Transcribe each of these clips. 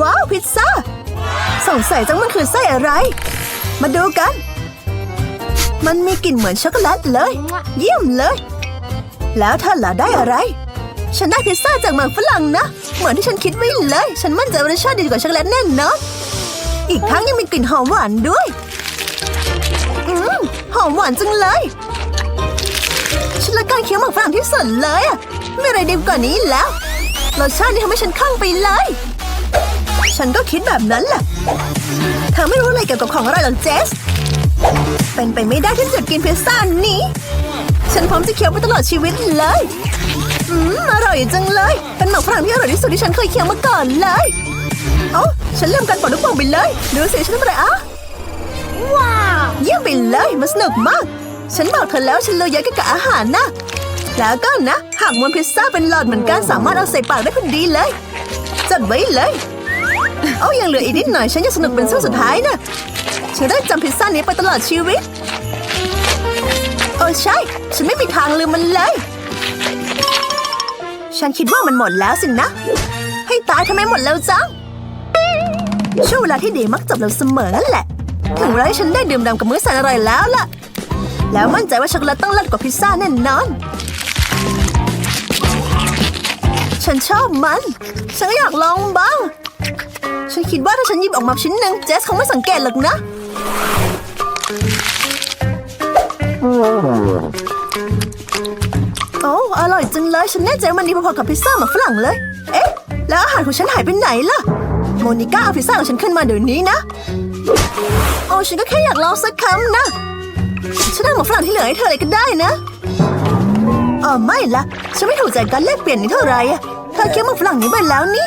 ว้าว พิซซ่า สงสัยจังมันคือไส้อะไร มาดูกัน มันมีกลิ่นเหมือนช็อกโกแลตเลย เยี่ยมเลย แล้วเธอล่ะได้อะไร ฉันได้พิซซ่าจากเมืองฝรั่งนะ เหมือนที่ฉันคิดไว้เลย ฉันมั่นใจว่ารสชาติดีกว่าช็อกโกแลตแน่นอนอีกทั้งยังมีกลิ่นหอมหวานด้วย อืมหอมหวานจังเลย ฉันละการเคี้ยวหมากฝรั่งที่สุดเลยอะไม่อะไรดีกว่านี้แล้วรสชาตินี่ทำให้ฉันคลั่งไปเลย ฉันก็คิดแบบนั้นแหละ เธอไม่รู้อะไรเกี่ยวกับของอร่อยหรอกเจส เป็นไปไม่ได้ที่จะกินพิซซ่านี้ ฉันพร้อมจะเคี้ยวไปตลอดชีวิตเลย อืม อร่อยจังเลย เป็นหมากฝรั่งที่อร่อยที่สุดที่ฉันเคยเคี้ยวมาก่อนเลยเอ้าฉันลืมการปลดลูกโป่งไปเลย ดูสิฉันทำอะไรอะ ว้าว เยี่ยมไปเลย มันสนุกมาก ฉันบอกเธอแล้วฉันเลยเยอะเกี่ยวกับอาหารนะ แล้วก็นะ หากมวนพิซซ่าเป็นหลอดเหมือนกันสามารถเอาใส่ปากได้พอดีเลยจดไว้เลย เอายังเหลืออีกนิดหน่อย ฉันยังสนุกเป็นช่วงสุดท้ายนะฉันได้จำพิซซ่านี้ไปตลอดชีวิต โอ้ใช่ ฉันไม่มีทางลืมมันเลย ฉันคิดว่ามันหมดแล้วสินะ ให้ตายทำไมหมดแล้วจัง ช่วงเวลาที่ดีมักจบเร็วเสมอนั่นแหละ ถึงเวลาที่ฉันได้ดื่มด่ำกับมื้อแสนอร่อยแล้วล่ะ แล้วมั่นใจว่าช็อกโกแลตต้องเลิศกว่าพิซซ่าแน่นอนฉันชอบมัน ฉันอยากลองบ้าง ฉันคิดว่าถ้าฉันหยิบออกมาชิ้นหนึ่งเจสคงไม่สังเกตหรอกนะ โอ้อร่อยจังเลย ฉันแน่ใจว่ามันดีพอๆกับพิซซ่าหมักฝรั่งเลย เอ๊ะ แล้วอาหารของฉันหายไปไหนล่ะ โมนิก้าเอาพิซซ่าของฉันขึ้นมาเดี๋ยวนี้นะ โอ้ฉันก็แค่อยากลองสักคำนะ ฉันเอาหมักฝรั่งที่เหลือให้เธอเลยก็ได้นะเออไม่ละฉันไม่ถูกใจการแลกเปลี่ยนนี้เท่าไหร่อะเธอเคี้ยวหมักฝรั่งนี้ไปแล้วนี่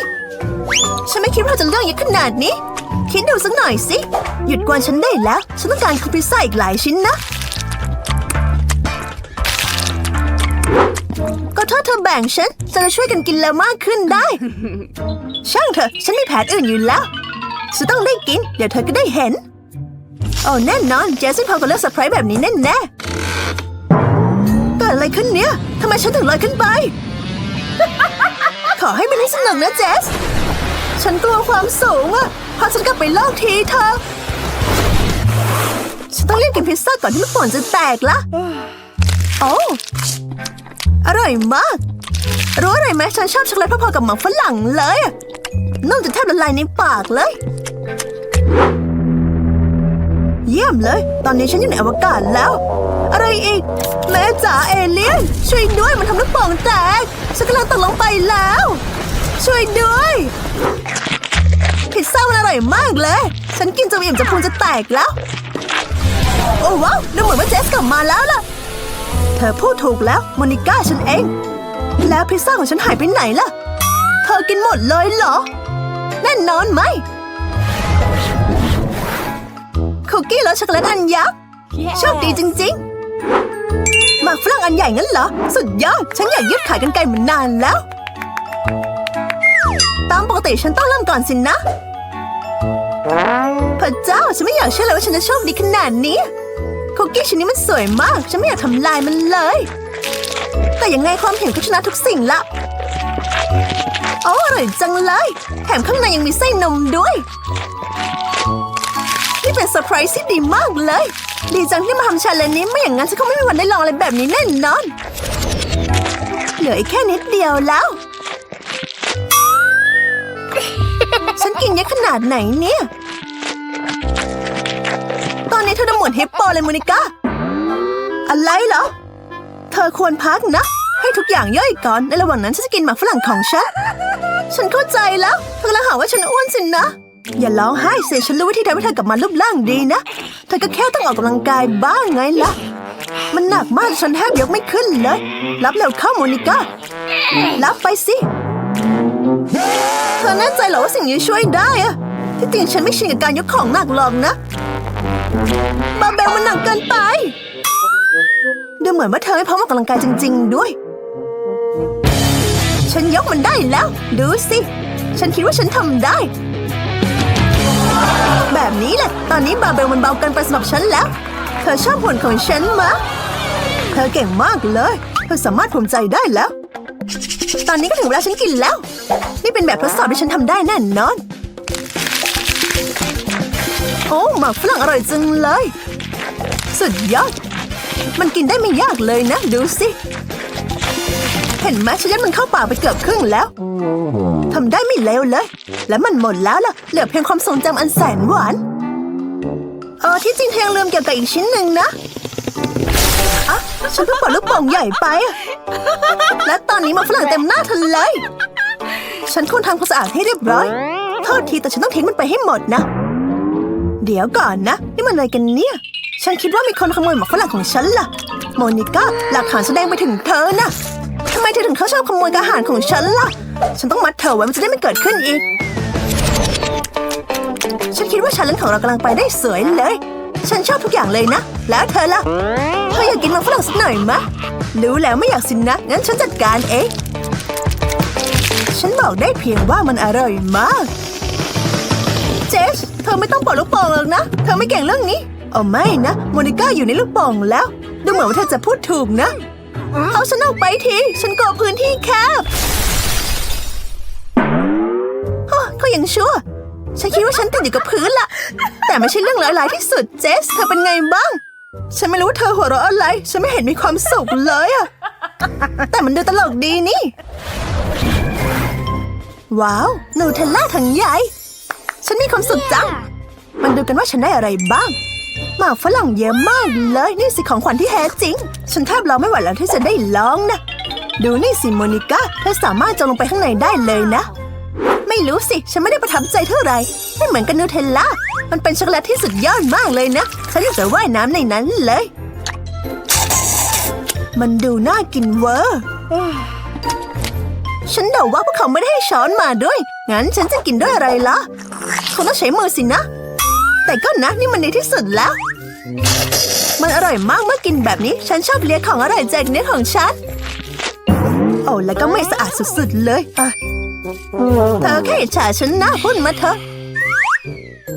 ฉันไม่คิดว่าจะเลือกเยอะขนาดนี้ คิดดูสักหน่อยสิ หยุดกวนฉันได้แล้ว ฉันต้องการคุกพิซซ่าอีกหลายชิ้นนะ ก็ถ้าเธอแบ่งฉันจะช่วยกันกินแล้วมากขึ้นได้ ช่างเถอะ ฉันมีแผนอื่นอยู่แล้ว ฉันต้องได้กิน เดี๋ยวเธอก็ได้เห็น โอ้แน่นอน เจสซี่พอกับเลือกเซอร์ไพรส์แบบนี้แน่แน่เกิดอะไรขึ้นเนี่ย ทำไมฉันถึงลอยขึ้นไป ขอให้มันให้สนุกนะเจส ฉันกลัวความสูงอะพาฉันกลับไปโลกทีเธอะฉันต้องรีบกินพิซซ่าก่อนที่ลูกโป่งจะแตกละโอ้อร่อยมาก รู้อะไรไหมฉันชอบช็อกโกแลตพอๆกับหมักฝรั่งเลยอะนุ่มจนแทบละลายในปากเลย เยี่ยมเลย ตอนนี้ฉันอยู่ในอวกาศแล้ว อะไรอีก แม่จ๋าเอเลี่ยนช่วยด้วยมันทำลูกโป่งแตก ฉันกำลังตกลงไปแล้ว ช่วยด้วยพิซซ่ามันอร่อยมากเลย ฉันกินจนอิ่มจะพุงจะแตกแล้ว โอ้ว้าวดูเหมือนว่าเจสกลับมาแล้วล่ะ เธอพูดถูกแล้วโมนิก้าฉันเอง แล้วพิซซ่าของฉันหายไปไหนล่ะ เธอกินหมดเลยเหรอ แน่นอนไหมคุกกี้รสช็อกโกแลตอันยักษ์โชคดีจริงๆหมากฝรั่งอันใหญ่งั้นเหรอ สุดยอด ฉันอยากยืดขายกันไกลมานานแล้ว ติฉันต้องเริ่มก่อนสินะพระเจ้าฉันไม่อยากเชื่อเลยว่าฉันจะโชคดีขนาดนี้ คุกกี้ชิ้นนี้มันสวยมาก ฉันไม่อยากทำลายมันเลย แต่ยังไงความเหิวก็ชนะทุกสิ่งละโอ้อร่อยจังเลย แถมข้างในยังมีไส้นมด้วย นี่เป็นเซอร์ไพรส์ที่ดีมากเลย ดีจังที่มาทำชาเลนจ์นี้ไม่อย่างนั้นฉันคงไม่มีวันได้ลองอะไรแบบนี้แน่นอน เหลืออีกแค่นิดเดียวแล้ว กินเยอะขนาดไหนเนี่ย ตอนนี้เธอจะหมดฮิปโปเลยโมนิก้า อะไรเหรอ เธอควรพักนะ ให้ทุกอย่างย่อยก่อน ในระหว่างนั้นฉันจะกินหมากฝรั่งของฉัน ฉันเข้าใจแล้วเธอกำลังหาว่าฉันอ้วนสินะอย่าร้องไห้สิฉันรู้วิธีทำให้เธอกลับมารูปร่างดีนะ เธอก็แค่ต้องออกกำลังกายบ้างไงล่ะ มันหนักมากจนฉันแทบยกไม่ขึ้นเลย รับเร็วเข้าโมนิก้า รับไปสิ เธอแน่ใจเหรอว่าสิ่งนี้ช่วยได้อะที่จริงฉันไม่ชินกับการยกของหนักหรอกนะ บาเบลมันหนักเกินไป ดูเหมือนว่าเธอไม่พร้อมออกกำลังกายจริง ๆ ด้วย ฉันยกมันได้แล้ว ดูสิ ฉันคิดว่าฉันทำได้ แบบนี้แหละ ตอนนี้บาเบลมันเบาเกินไปสำหรับฉันแล้ว เธอชอบหุ่นของฉันมะ เธอเก่งมากเลย เธอสามารถภูมิใจได้แล้ว ตอนนี้ก็ถึงเวลาฉันกินแล้ว นี่เป็นแบบทดสอบที่ฉันทำได้แน่นอน โอ้หมากฝรั่งอร่อยจังเลย สุดยอด มันกินได้ไม่ยากเลยนะ ดูสิ เห็นไหมฉันยัดมันเข้าปากไปเกือบครึ่งแล้วทำได้ไม่เลวเลย และมันหมดแล้วล่ะ เหลือเพียงความทรงจำอันแสนหวานเออที่จริงเธอยังลืมเกี่ยวกับอีกชิ้นหนึ่งนะอะ ฉันเพิ่งปลดลูกโป่งใหญ่ไป และตอนนี้มาฝรั่งเต็มหน้าเธอเลย ฉันควรทำความสะอาดให้เรียบร้อย โทษทีแต่ฉันต้องทิ้งมันไปให้หมดนะ เดี๋ยวก่อนนะ นี่มันอะไรกันเนี่ย ฉันคิดว่ามีคนขโมยหมากฝรั่งของฉันล่ะ โมนิก้าหลักฐานแสดงไปถึงเธอนะทำไมเธอถึงเขาชอบขโมยอาหารของฉันล่ะ ฉันต้องมัดเธอไว้มันจะได้ไม่เกิดขึ้นอีก ฉันคิดว่าชาเลนของเรากำลังไปได้สวยเลย ฉันชอบทุกอย่างเลยนะ แล้วเธอล่ะเธออยากกินมันฝรั่งสักหน่อยมะ รู้แล้วไม่อยากสินนะ งั้นฉันจัดการเอง ฉันบอกได้เพียงว่ามันอร่อยมาก เจสเธอไม่ต้องปลดลูกโป่งหรอกนะ เธอไม่เก่งเรื่องนี้เอาไม่นะ โมนิก้าอยู่ในลูกโป่งแล้ว ดูเหมือนว่าเธอจะพูดถูกนะ เอาฉันออกไปที ฉันกลัวพื้นที่แคบเขายังชั่ว ฉันคิดว่าฉันติดอยู่กับพื้นละแต่ไม่ใช่เรื่องร้ายๆที่สุดเจส เธอเป็นไงบ้าง ฉันไม่รู้ว่าเธอหัวเราะอะไร ฉันไม่เห็นมีความสุขเลยอะแต่มันดูตลกดีนี่ ว้าวนูเทลล่าถังใหญ่ ฉันมีความสุขจัง มันดูกันว่าฉันได้อะไรบ้าง หมากฝรั่งเยอะมากเลย นี่สิของขวัญที่แท้จริง ฉันแทบรอไม่ไหวแล้วที่จะได้ลองนะ ดูนี่สิโมนิก้าเธอสามารถจงลงไปข้างในได้เลยนะ ไม่รู้สิ ฉันไม่ได้ประทับใจเท่าไหร่ไม่เหมือนกับนูเทลล่า มันเป็นช็อกโกแลตที่สุดยอดมากเลยนะ ฉันอยากจะว่ายน้ำในนั้นเลย มันดูน่ากินเวอร์ฉันเดาว่าพวกเขาไม่ได้ให้ช้อนมาด้วย งั้นฉันจะกินด้วยอะไรล่ะคงต้องใช้มือสินะ แต่ก็นะนี่มันดีที่สุดแล้ว มันอร่อยมากเมื่อกินแบบนี้ ฉันชอบเลียของอร่อยจกเนื้อของฉัน โอ้แล้วก็ไม่สะอาดสุดๆเลยอะ เธอแค่อิจฉาฉันนะพูดมาเถอะ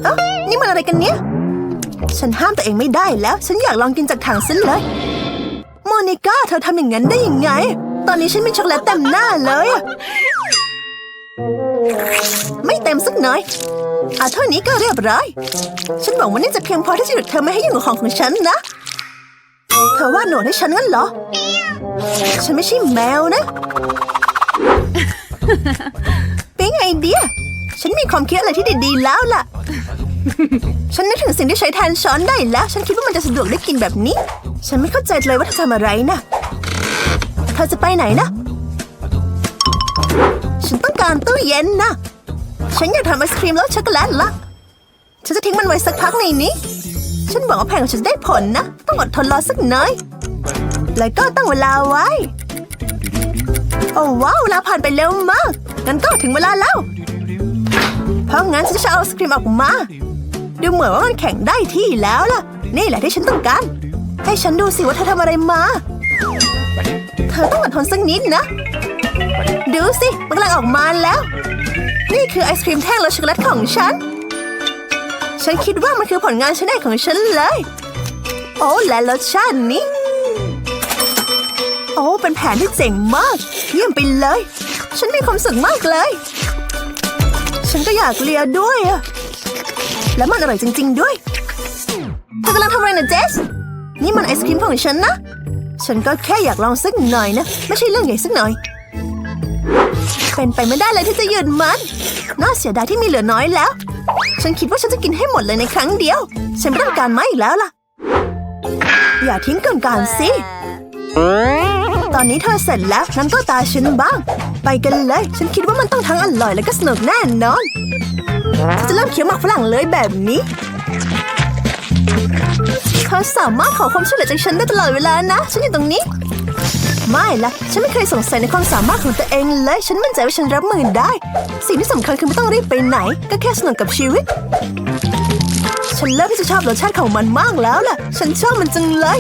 เอ้านี่มันอะไรกันเนี่ย ฉันห้ามตัวเองไม่ได้แล้ว ฉันอยากลองกินจากถังซะเลย โมนิก้าเธอทำอย่างนั้นได้ยังไง ตอนนี้ฉันมีช็อกโกแลตเต็มหน้าเลย ไม่เต็มสักหน่อยอะเท่านี้ก็เรียบร้อย ฉันหวังว่านี่จะเพียงพอที่จะหยุดเธอไม่ให้ยุ่งกับของของฉันนะ เธอว่าหนวดให้ฉันงั้นเหรอ ฉันไม่ใช่แมวนะ ปิ๊งไอเดีย ฉันมีความคิดอะไรที่ดีๆแล้วล่ะ ฉันนึกถึงสิ่งที่ใช้แทนช้อนได้แล้ว ฉันคิดว่ามันจะสะดวกได้กินแบบนี้ ฉันไม่เข้าใจเลยว่าเธอทำอะไรนะเธอจะไปไหนนะ ฉันต้องการตู้เย็นนะ ฉันอยากทำไอศครีมรสช็อกโกแลตละฉันจะทิ้งมันไว้สักพักในนี้ ฉันหวังว่าแผนของฉันจะได้ผลนะ ต้องอดทนรอสักหน่อย แล้วก็ตั้งเวลาไว้ โอ้ว้าวเวลาผ่านไปเร็วมาก งั้นก็ถึงเวลาแล้ว เพราะงั้นฉันจะเอาไอศครีมออกมา ดูเหมือนว่ามันแข็งได้ที่แล้วล่ะ นี่แหละที่ฉันต้องการ ให้ฉันดูสิว่าเธอทำอะไรมา เธอต้องอดทนสักนิดนะ ดูสิมันกำลังออกมาแล้ว นี่คือไอศครีมแท่งรสช็อกโกแลตของฉัน ฉันคิดว่ามันคือผลงานชิ้นแรกของฉันเลย โอ้และรสชาตินี้ อ้เป็นแผนที่เจ๋งมาก เยี่ยมไปเลย ฉันมีความสุขมากเลย ฉันก็อยากเลียด้วยอะและมันอร่อยจริง ๆ ด้วยเธอกำลังทำอะไรนะเจส นี่มันไอศครีมของฉันนะ ฉันก็แค่อยากลองสักหน่อยนะ ไม่ใช่เรื่องใหญ่สักหน่อย เป็นไปไม่ได้เลยที่จะหยุดมัน น่าเสียดายที่มีเหลือน้อยแล้ว ฉันคิดว่าฉันจะกินให้หมดเลยในครั้งเดียว ฉันไม่ต้องการไม้อีกแล้วล่ะ อย่าทิ้งเกินการสิ ตอนนี้เธอเสร็จแล้วนั้นก็ตาฉันบ้าง ไปกันเลย ฉันคิดว่ามันต้องทั้งอร่อยและก็สนุกแน่นอนฉันจะเริ่มเคี้ยวหมากฝรั่งเลยแบบนี้เธอสามารถขอความช่วยเหลือจากฉันได้ตลอดเวลานะ ฉันอยู่ตรงนี้ ไม่ละฉันไม่เคยสงสัยในความสามารถของตัวเองเลยฉันมั่นใจว่าฉันรับมือได้ สิ่งที่สำคัญคือไม่ต้องรีบไปไหน ก็แค่สนุกกับชีวิต ฉันเริ่มที่จะชอบรสชาติของมันมากแล้วล่ะ ฉันชอบมันจังเลย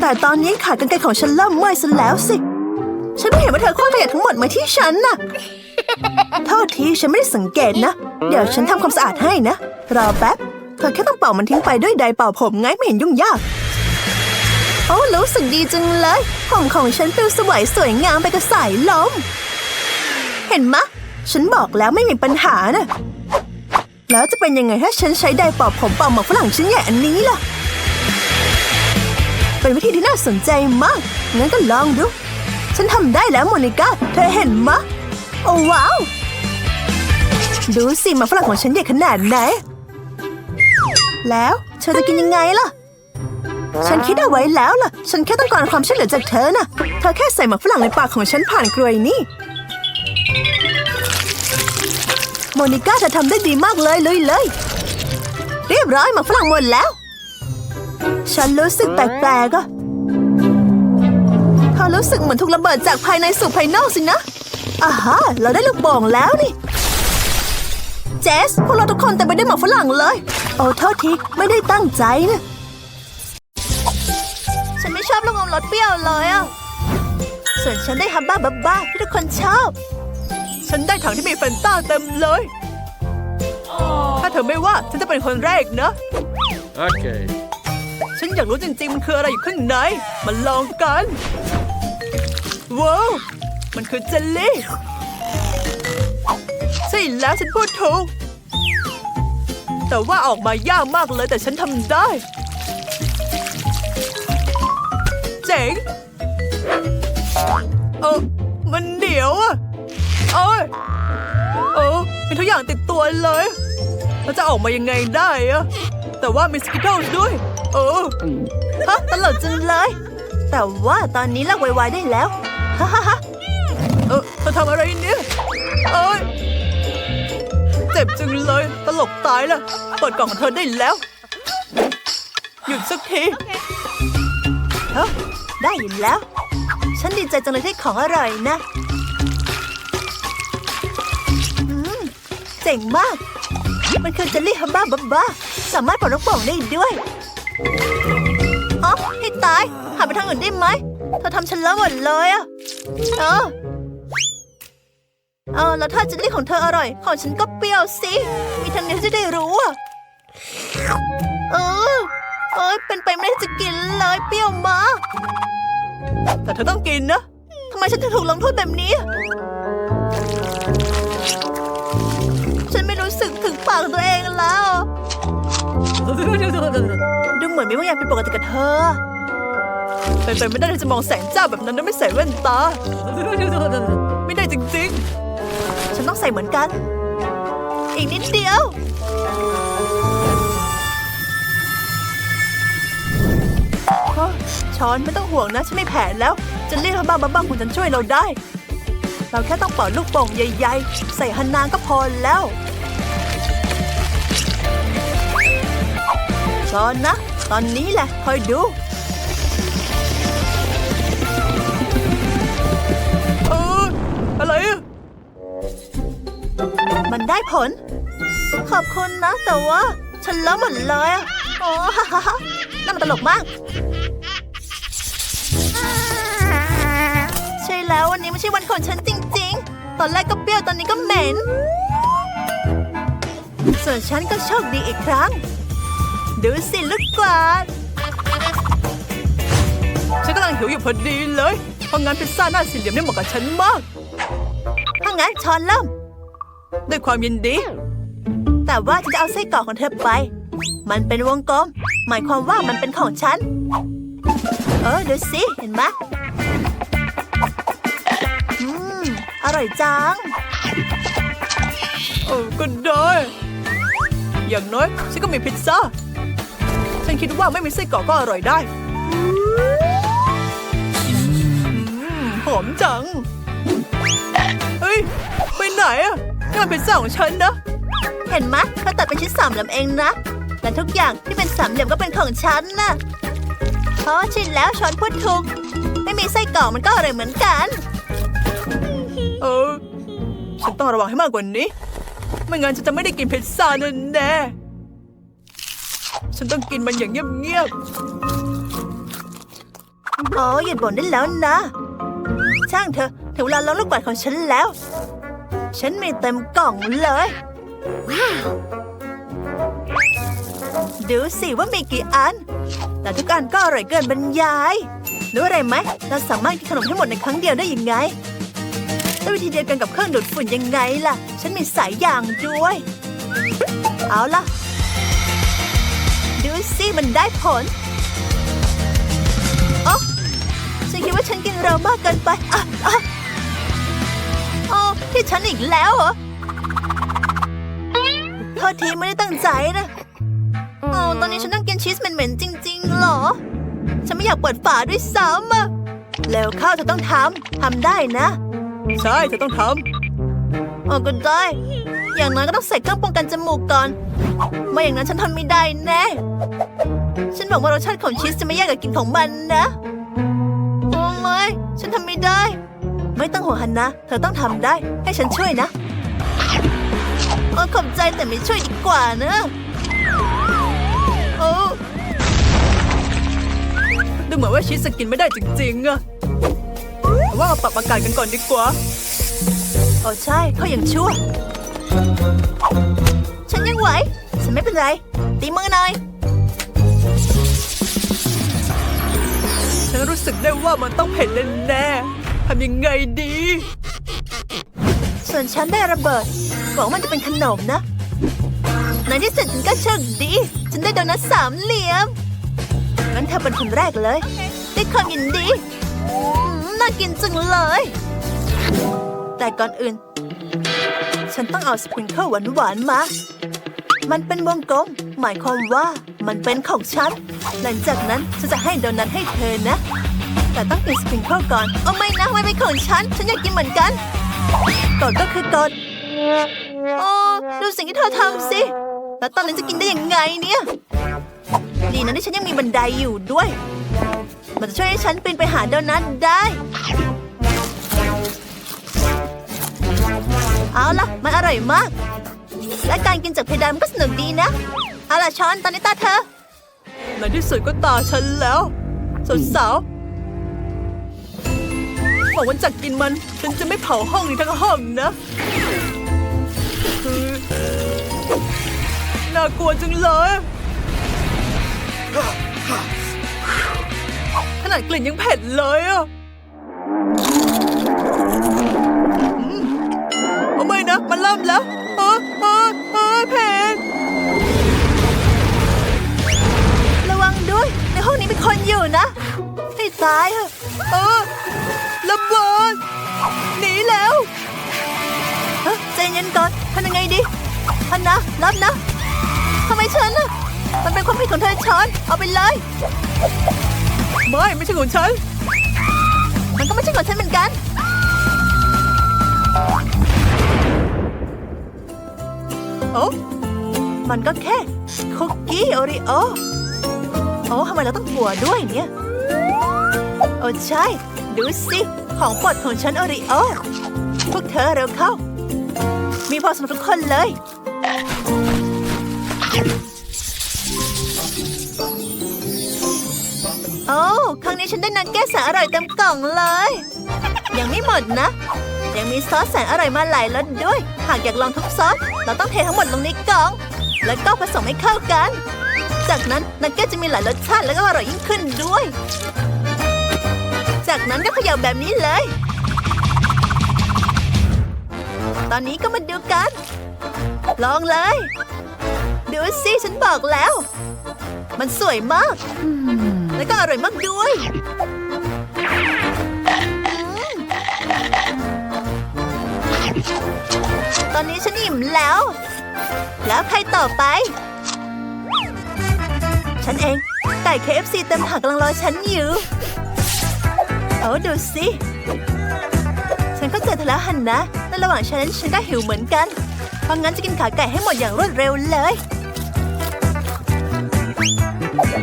แต่ตอนนี้ขากรรไกรของฉันเริ่มเมื่อยซะแล้วสิ ฉันไม่เห็นว่าเธอคว้าขยะทั้งหมดมาที่ฉันน่ะ โทษทีฉันไม่ได้สังเกตนะ เดี๋ยวฉันทำความสะอาดให้นะ รอแป๊บ เธอแค่ต้องเป่ามันทิ้งไปด้วยไดร์เป่าผมไงไม่เห็นยุ่งยาก โอ้รู้สึกดีจังเลย ผมของฉันปลิวสวยสวยงามไปกับสายลม เห็นมะ ฉันบอกแล้วไม่มีปัญหานะแล้วจะเป็นยังไงถ้าฉันใช้ไดร์เป่าผมเป่าหมากฝรั่งชิ้นใหญ่อันนี้ล่ะ เป็นวิธีที่น่าสนใจมาก งั้นก็ลองดู ฉันทำได้แล้วโมนิก้า เธอเห็นมะ โอ้ว้าว ดูสิหมากฝรั่งของฉันใหญ่ขนาดไหน แล้วเธอจะกินยังไงล่ะ ฉันคิดเอาไว้แล้วล่ะ ฉันแค่ต้องการความช่วยเหลือจากเธอน่ะ เธอแค่ใส่หมากฝรั่งในปากของฉันผ่านกรวยนี่ โมนิก้าเธอทำได้ดีมากเลยเลยเลย เรียบร้อยหมากฝรั่งหมดแล้ว ฉันรู้สึกแปลกๆอะเธอรู้สึกเหมือนถูกระเบิดจากภายในสู่ภายนอกสินะอ่าฮะเราได้ลูกโป่งแล้วนี่ เจส พวกเราทุกคนเต็มได้หมากฝรั่งเลย โอ้โทษที ไม่ได้ตั้งใจนะ ฉันไม่ชอบลูกอมรสเปรี้ยวเลยอะส่วนฉันได้ฮับบ้าบับบ้าที่ทุกคนชอบ ฉันได้ถังที่มีแฟนต้าเต็มเลย ถ้าเธอไม่ว่า ฉันจะเป็นคนแรกเนะ Okay. ันอยากรู้จริงๆ มันคืออะไรอยู่ข้างใน มาลองกัน ว้าว มันคือเจลลี่ ใช่แล้วฉันพูดถูก แต่ว่าออกมายากมากเลยแต่ฉันทำได้ เจ๋ง เออมันเหนียวอะเอ้ยเออมีทุกอย่างติดตัวเลยมันจะออกมายังไงได้อะแต่ว่ามีสกิทเทิลด้วย เออฮะตลกจังเลย แต่ว่าตอนนี้เลิกไวๆได้แล้วฮ่าฮ่าฮ่าเออเธอทำอะไรเนี่ยเอ้ยเจ็บจังเลย ตลกตายละเปิดกล่องของเธอได้แล้ว หยุดสักทีเฮ้ยได้ยินแล้ว ฉันดีใจจังเลยที่ของอร่อยนะอืมเจ๋งมาก มันคือเจลลี่ฮัมบ้าบับบ้าสามารถปลดลูกโป่งได้ด้วย อ๋อให้ตายหันไปทางอื่นได้ไหมเธอทำฉันละหมดเลยอะเออเออแล้วถ้าเจลลี่ของเธออร่อย ของฉันก็เปรี้ยวสิ มีทางนี้จะได้รู้อะเออเอ้ยเป็นไปไม่ได้จะกินเลยเปรี้ยวมากแต่เธอต้องกินนะทำไมฉันถึงถูกลงโทษแบบนี้ ฉันไม่รู้สึกถึงปากตัวเองแล้ว ดูเหมือนมีบางอย่างเป็นปกติกับเธอ เป็นไปไม่ได้ที่จะมองแสงจ้าแบบนั้นโดยไม่ใส่แว่นตา ไม่ได้จริงๆ ฉันต้องใส่เหมือนกัน อีกนิดเดียว ช้อนไม่ต้องห่วงนะ ฉันไม่แผลแล้ว จะเรียกเขาบ้าบ้าบ้าคุณฉันช่วยเราได้ เราแค่ต้องเป่าลูกโป่งใหญ่ ๆ ใส่ฮันนางก็พอแล้ว ช้อนนะ ตอนนี้แหละคอยดู เอออะไรอะมันได้ผล ขอบคุณนะ แต่ว่า ฉันเลอะหมดเลยอะโอ้ฮ่าฮ่าฮ่าน่ามันตลกมากใช่แล้ววันนี้ไม่ใช่วันของฉันจริง ๆ ตอนแรกก็เปรี้ยวตอนนี้ก็เหม็นส่วนฉันก็โชคดีอีกครั้ง ดูสิลูกกวาดฉันกำลังหิวอยู่พอดีเลย เพราะงั้นพิซซ่าหน้าสี่เหลี่ยมนี่เหมาะกับฉันมาก ถ้างั้นช้อนเริ่มด้วยความยินดี แต่ว่าฉันจะเอาไส้กรอกของเธอไป มันเป็นวงกลม หมายความว่ามันเป็นของฉัน เออดูสิ เห็นไหมอืม อร่อยจัง เออก็ได้ อย่างน้อยฉันก็มีพิซซ่า ฉันคิดว่าไม่มีไส้กรอกก็อร่อยได้อืมหอมจัง เฮ้ย ไปไหนอะนี่มันเป็นพิซซ่าของฉันนะ เห็นไหมเขาตัดเป็นชิ้นสามเหลี่ยมเองนะ และทุกอย่างที่เป็นสามเหลี่ยมก็เป็นของฉันน่ะเพราะชินแล้วช้อนพูดถูก ไม่มีไส้กรอกมันก็อร่อยเหมือนกัน เออ ฉันต้องระวังให้มากกว่านี้ ไม่งั้นฉันจะไม่ได้กินพิซซ่าแน่แน่ๆ ฉันต้องกินมันอย่างเงียบๆอ๋อหยุดบ่นได้แล้วนะ ช่างเถอะถึงเวลาลองลูกปัดของฉันแล้ว ฉันมีเต็มกล่องเลย ว้าวดูสิว่ามีกี่อัน แต่ทุกอันก็อร่อยเกินบรรยายรู้อะไรไหม เราสามารถกินขนมทั้งหมดในครั้งเดียวได้ยังไงด้วยวิธีเดียวกันกับเครื่องดูดฝุ่นยังไงล่ะ ฉันมีสายยางด้วย เอาล่ะ ดูสิมันได้ผลโอ้ฉันคิดว่าฉันกินเร็วมากเกินไปอะอะโอ้ที่ฉันอีกแล้วเหรอโทษทีไม่ได้ตั้งใจนะโอ้ตอนนี้ฉันต้องกินชีสเหม็นๆจริงๆเหรอ ฉันไม่อยากเปิดฝาด้วยซ้ำอะแล้วเข้าเธอต้องทำทำได้นะ ใช่เธอต้องทำอ๋อก็ได้ อย่างน้อยก็ต้องใส่เครื่องป้องกันจมูกก่อน ไม่อย่างนั้นฉันทำไม่ได้แน่ ฉันหวังว่ารสชาติของชีสจะไม่แย่กับกลิ่นของมันนะโอ้ไม่ฉันทำไม่ได้ ไม่ต้องห่วงฮันนะ เธอต้องทำได้ ให้ฉันช่วยนะโอ้ขอบใจแต่ไม่ช่วยดีกว่านะโอ้ดูเหมือนว่าชีสจะกินไม่ได้จริงๆอะว่ามาปรับอากาศกันก่อนดีกว่าโอ้ใช่เขาอยังชั่ว ฉันยังไหว ฉันไม่เป็นไร ตีมือหน่อย ฉันรู้สึกได้ว่ามันต้องเผ็ดแน่ๆทำยังไงดี ส่วนฉันได้ระเบิดหวังว่ามันจะเป็นขนมนะในที่สุดฉันก็โชคดี ฉันได้โดนัทสามเหลี่ยม งั้นเธอเป็นคนแรกเลย ได้ความยินดีอืมน่ากินจังเลย แต่ก่อนอื่น ฉันต้องเอาสปริงเกิลหวานๆมา มันเป็นวงกลม หมายความว่ามันเป็นของฉัน หลังจากนั้นฉันจะให้โดนัทให้เธอนะ แต่ต้องกินสปริงเกิลก่อนเอไม่นะไม่เป็นของฉัน ฉันอยากกินเหมือนกันกฎก็คือกฎโอ้ดูสิ่งที่เธอทำสิ แล้วตอนนี้จะกินได้ยังไงเนี่ย ดีนะที่ฉันยังมีบันไดอยู่ด้วย มันจะช่วยให้ฉันปีนไปหาโดนัทได้ เอาละมันอร่อยมาก และการกินจากเพดานมันก็สนุกดีนะ เอาล่ะช้อนตอนนี้ตาเธอในที่สุดก็ตาฉันแล้วสาวๆหวังว่าจากกินมันฉันจะไม่เผาห้องนี้ทั้งห้องนะคือน่ากลัวจังเลยขนาดกลิ่นยังเผ็ดเลยอะ ตายเอะเออระเบิดหนีแล้วเอ้อใจเย็นก่อนทำยังไงดีพันนะรับนะทำไมฉันน่ะมันเป็นความผิดของเธอช้อนเอาไปเลยไม่ไม่ใช่ของฉันมันก็ไม่ใช่ของฉันเหมือนกันโอ้มันก็แค่คุกกี้โอริโอโอ้ทำไมเราต้องกลัวด้วยเนี่ย โอ้ใช่ ดูสิ ของโปรดของฉันโอริโอ พวกเธอเร็วเข้า มีพอสำหรับทุกคนเลย โอ้ครั้งนี้ฉันได้นักแก้แสนอร่อยเต็มกล่องเลย ยังไม่หมดนะ ยังมีซอสแสนอร่อยมาหลายรสด้วย หากอยากลองทุกซอส เราต้องเททั้งหมดลงในกล่อง แล้วก็ผสมให้เข้ากัน จากนั้นนักเก็ตจะมีหลายรสชาติแล้วก็อร่อยยิ่งขึ้นด้วย จากนั้นก็เขย่าแบบนี้เลย ตอนนี้ก็มาดูกัน ลองเลย ดูสิฉันบอกแล้ว มันสวยมาก แล้วก็อร่อยมากด้วย ตอนนี้ฉันอิ่มแล้ว แล้วใครต่อไป ฉันเองไก่ KFC เต็มถังกำลังรอฉันอยู่ โอ้ดูสิ ฉันก็เจอเธอแล้วหันนะและระหว่างฉันฉันก็หิวเหมือนกัน เพราะงั้นจะกินขาไก่ให้หมดอย่างรวดเร็วเลย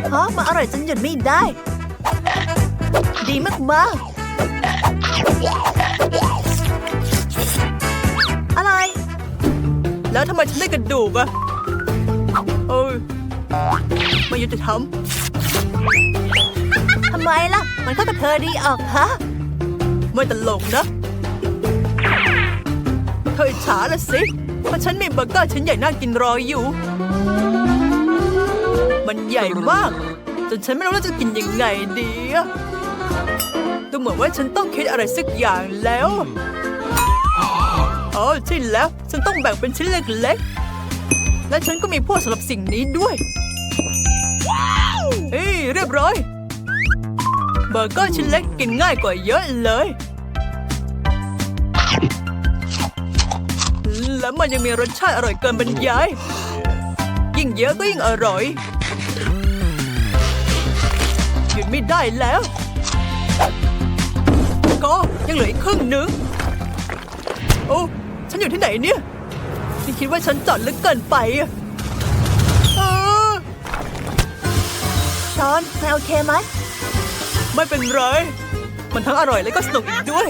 เพราะมันอร่อยจนหยุดไม่ได้ ดีมากๆอร่อยแล้วทำไมฉันได้กระดูกอะเอ้ยไม่ยุติธรรมทำไมล่ะ มันก็กับเธอดีออกฮะ ไม่ตลกนะ เธออิจฉาละสิ เพราะฉันมีเบอร์เกอร์ชิ้นใหญ่น่ากินรออยู่ มันใหญ่มาก จนฉันไม่รู้ว่าจะกินยังไงดีดูเหมือนว่าฉันต้องคิดอะไรสักอย่างแล้วอ๋อใช่แล้ว ฉันต้องแบ่งเป็นชิ้นเล็กๆ และฉันก็มีพวกสำหรับสิ่งนี้ด้วยเอ้ยเรียบร้อย เบอร์เกอร์ชิ้นเล็กกินง่ายกว่าเยอะเลย และมันยังมีรสชาติอร่อยเกินบรรยาย ยิ่งเยอะก็ยิ่งอร่อย หยุดไม่ได้แล้ว ก็ยังเหลืออีกครึ่งนึง โอ้ฉันอยู่ที่ไหนเนี่ยนี่คิดว่าฉันจอดลึกเกินไปอะเออนนายโอเคไหม ไม่เป็นไร มันทั้งอร่อยและก็สนุกอีกด้วย